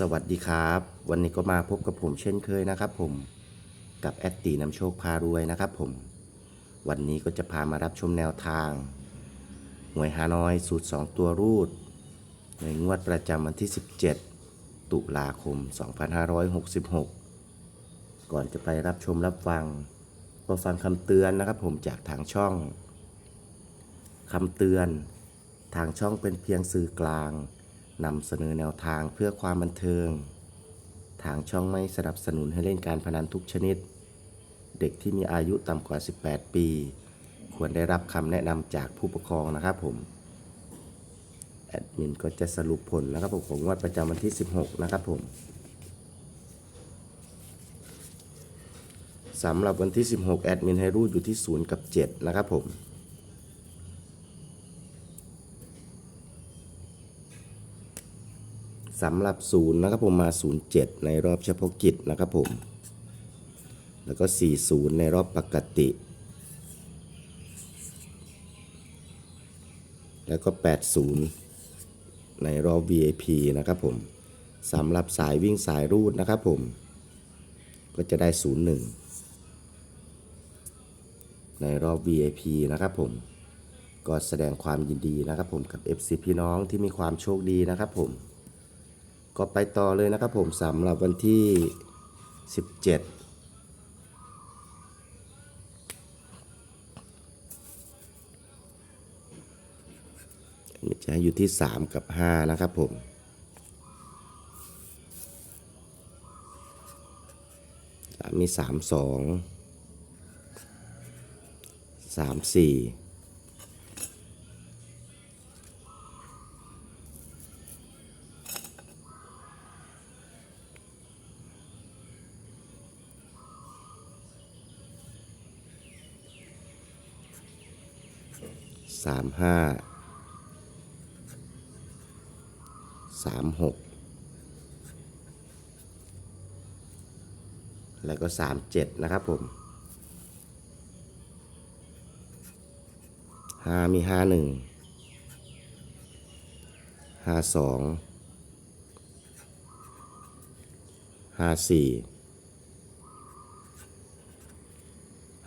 สวัสดีครับ วันนี้ก็มาพบกับผมเช่นเคยนะครับผมกับแอดตีนำโชคพารวยนะครับผม วันนี้ก็จะพามารับชมแนวทางหวยฮานอยสูตร 2 ตัวรูด ในงวดประจำวันที่ 17 ตุลาคม 2566 ก่อนจะไปรับชมรับฟัง ก็ฟังคำเตือนนะครับผมจากทางช่องคำเตือน ทางช่องเป็นเพียงสื่อกลาง นำเสนอแนวทางเพื่อความบันเทิง ทางช่องไม่สนับสนุนให้เล่นการพนันทุกชนิด เด็กที่มีอายุต่ำกว่า 18 ปี ควรได้รับคำแนะนำจากผู้ปกครองนะครับผม แอดมินก็จะสรุปผลนะครับผมของงวดประจำวันที่ 16 นะครับผมสำหรับวันที่ 16 แอดมินให้รูดอยู่ที่ 0 กับ 7 นะครับผม สำหรับศูนย์นะครับผมมา 07 ในรอบเฉพาะกิจนะครับผม แล้วก็ 40 ในรอบปกติ แล้วก็ 80 ในรอบ VIP นะครับผมสำหรับสายวิ่งสายรูดนะครับผม ก็จะได้ 01 ในรอบ VIP นะครับผมก็แสดงความยินดีนะครับผมกับ FC พี่น้องที่มีความโชคดีนะครับผม ก็ไปต่อเลยนะครับผมสำหรับวันที่ 17จะอยู่ที่ 3 กับ 5 นะครับผม มี 3 2 3 4 สามห้าสามหกแล้วก็สามเจ็ดนะครับผมห้ามีห้าหนึ่งห้าสองห้าสี่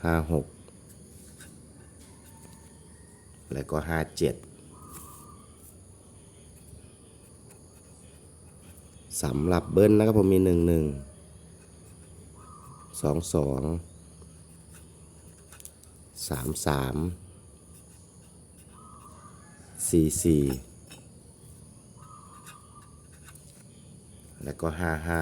ห้าหก แล้วก็ห้าเจ็ดสำหรับเบิ้ลนะครับผมมีหนึ่งหนึ่งสองสองสามสามสี่สี่แล้วก็ห้าห้า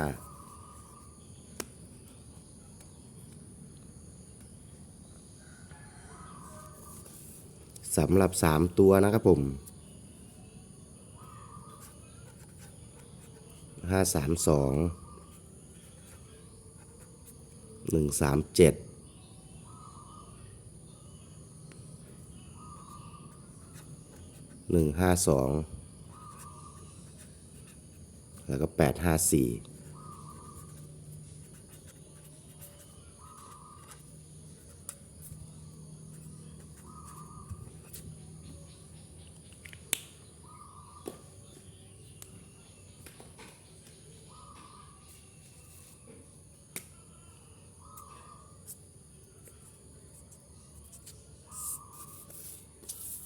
สำหรับสามตัวนะครับผม ห้าสามสองหนึ่งสามเจ็ดหนึ่งห้าสองแล้วก็แปดห้าสี่